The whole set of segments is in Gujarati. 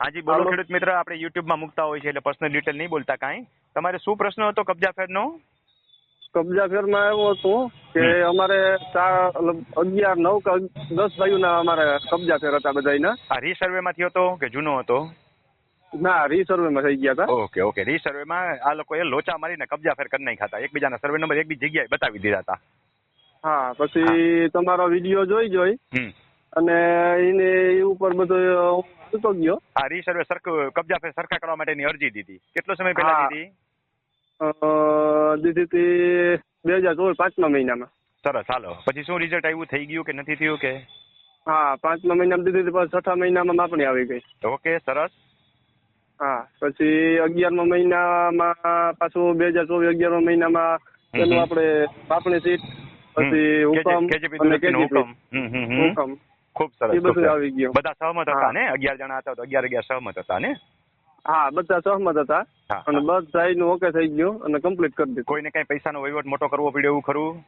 હાજી બોલો. ખેડૂત મિત્ર આપણે યુટ્યુબમાં મૂકતા હોય છે એટલે પર્સનલ ડિટેલ નહીં બોલતા કાંઈ. તમારે શું પ્રશ્ન હતો કબજા ફેરનો કબજા ફેરમાં એવું હતું કે અમારે ચાર અગિયાર નવ કે દસ ભાઈઓના અમારે કબજા ફેર હતા બધાયના. આ રીસર્વેમાં થયો હતો કે જૂનો હતો? ના રીસર્વેમાં થઈ ગયા હતા ઓકે ઓકે. રીસર્વેમાં આ લોકોએ લોચા મારીને કબજા ફેર કરી નાખ્યા હતા. એકબીજાના સર્વે નંબર એક બી જગ્યાએ બતાવી દીધા હતા. હા પછી તમારો વીડિયો જોઈ જોઈ અને એને એ ઉપર બધો ઉતો ગયો આ રીસર્વે કબજા સરખા કરવા માટેની અરજી દીધી. કેટલો સમય પહેલા દીધી? દીધી હતી બે હજાર ચોવીસ પાંચમા મહિનામાં. સરસ હાલો. પછી શું રિઝલ્ટ આવ્યું? થઈ ગયું કે નથી થયું કે? હા પાંચમા મહિનામાં દીધી હતી પણ છઠ્ઠા મહિનામાં માપણી આવી ગઈ. ઓકે સરસ. હા પછી અગિયારમા મહિનામાં પાછું બે હજાર ચોવીસ અગિયારમા મહિનામાં પેલું. આપણે પાપણી સીટ પછી હુકમ અને હુકમ. હુકમ. ખૂબ સરસ બધું સહમત હતા ને? અગિયાર જણા હતા તો અગિયાર અગિયાર સહમત હતા ને? હા બધા સહમત હતા. અને હા. નું ઓકે થઈ ગયું અને કમ્પ્લીટ કરી દીધું. કોઈને કઈ પૈસાનો વહીવટ મોટો કરવો પડ્યો એવું ખરું?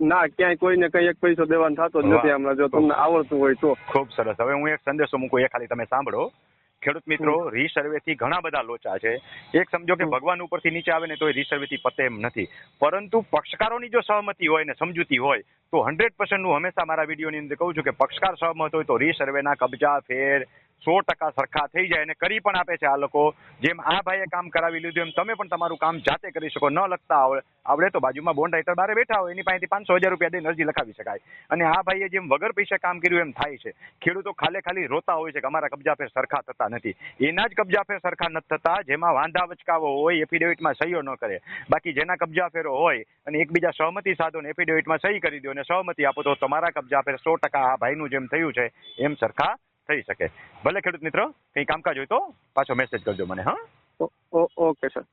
ના ક્યાંય કોઈને કઈ એક પૈસો દેવાનો થતો જ નથી હમણાં. જો તમને આવડતું હોય તો. ખૂબ સરસ. હવે હું એક સંદેશો મૂકું એ ખાલી તમે સાંભળો. ખેડૂત મિત્રો રીસર્વે થી ઘણા બધા લોચા છે. એક સમજો કે. ભગવાન ઉપરથી નીચે આવે ને તો રીસર્વે થી પતે એમ નથી. પરંતુ પક્ષકારોની જો સહમતિ હોય ને સમજૂતી હોય તો હંડ્રેડ પર્સન્ટ હું હંમેશા મારા વિડીયોની અંદર કહું છું કે પક્ષકાર સહમત હોય તો રીસર્વેના કબજા ફેર સો ટકા સરખા થઈ જાય અને કરી પણ આપે છે આ લોકો. જેમ આ ભાઈએ કામ કરાવી લીધું, એમ તમે પણ તમારું કામ જાતે કરી શકો. ન લખતા આવડે. આવડે તો બાજુમાં બોન્ડ રાઇટર બારે બેઠા હોય, એની પાસેથી પાંચસો હજાર રૂપિયા દઈને અરજી લખાવી શકાય. અને આ ભાઈએ જેમ વગર પૈસે કામ કર્યું, એમ થાય છે. ખેડૂતો ખાલી ખાલી રોતા હોય છે કે અમારા કબજા ફેર સરખા થતા નથી. એના જ કબજા ફેર સરખા નથી થતા, જેમાં વાંધા વચકાવો હોય, એફિડેવિટમાં સહીઓ ન કરે. બાકી જેના કબજા ફેરો હોય, અને એકબીજા સહમતિ સાધો ને એફિડેવિટમાં સહી કરી દો અને સહમતિ આપો તો તમારા કબજા ફેર સો ટકા આ ભાઈનું જેમ થયું છે, એમ સરખા થઈ શકે. ભલે ખેડૂત મિત્રો, કંઈ કામકાજ હોય તો પાછો મેસેજ કરજો મને, હા? Okay, sir.